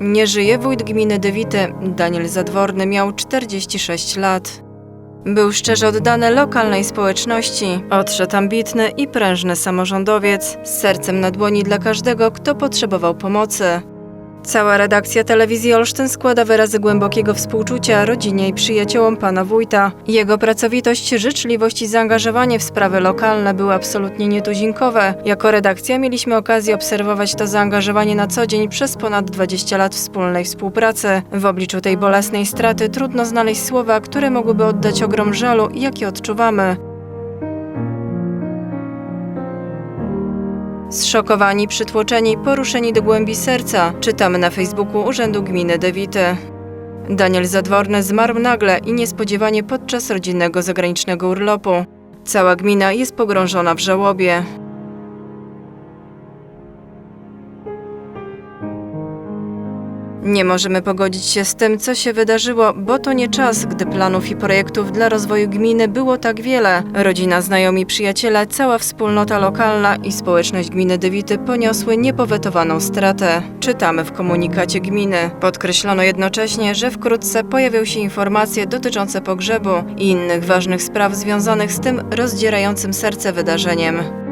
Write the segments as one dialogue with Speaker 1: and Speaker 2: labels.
Speaker 1: Nie żyje wójt gminy Dywity. Daniel Zadworny miał 46 lat. Był szczerze oddany lokalnej społeczności. Odszedł ambitny i prężny samorządowiec, z sercem na dłoni dla każdego, kto potrzebował pomocy. Cała redakcja telewizji Olsztyn składa wyrazy głębokiego współczucia rodzinie i przyjaciołom pana wójta. Jego pracowitość, życzliwość i zaangażowanie w sprawy lokalne były absolutnie nietuzinkowe. Jako redakcja mieliśmy okazję obserwować to zaangażowanie na co dzień przez ponad 20 lat wspólnej współpracy. W obliczu tej bolesnej straty trudno znaleźć słowa, które mogłyby oddać ogrom żalu, jaki odczuwamy. Zszokowani, przytłoczeni, poruszeni do głębi serca, czytamy na Facebooku Urzędu Gminy Dewity. Daniel Zadworny zmarł nagle i niespodziewanie podczas rodzinnego zagranicznego urlopu. Cała gmina jest pogrążona w żałobie. Nie możemy pogodzić się z tym, co się wydarzyło, bo to nie czas, gdy planów i projektów dla rozwoju gminy było tak wiele. Rodzina, znajomi, przyjaciele, cała wspólnota lokalna i społeczność gminy Dywity poniosły niepowetowaną stratę. Czytamy w komunikacie gminy. Podkreślono jednocześnie, że wkrótce pojawią się informacje dotyczące pogrzebu i innych ważnych spraw związanych z tym rozdzierającym serce wydarzeniem.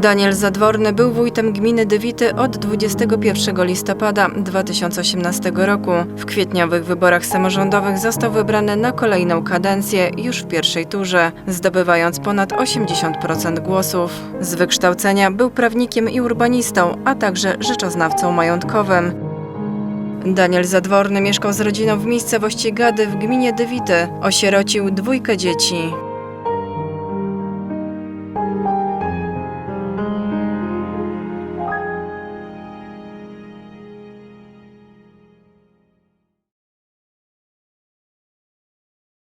Speaker 1: Daniel Zadworny był wójtem gminy Dywity od 21 listopada 2018 roku. W kwietniowych wyborach samorządowych został wybrany na kolejną kadencję już w pierwszej turze, zdobywając ponad 80% głosów. Z wykształcenia był prawnikiem i urbanistą, a także rzeczoznawcą majątkowym. Daniel Zadworny mieszkał z rodziną w miejscowości Gady w gminie Dywity. Osierocił dwójkę dzieci.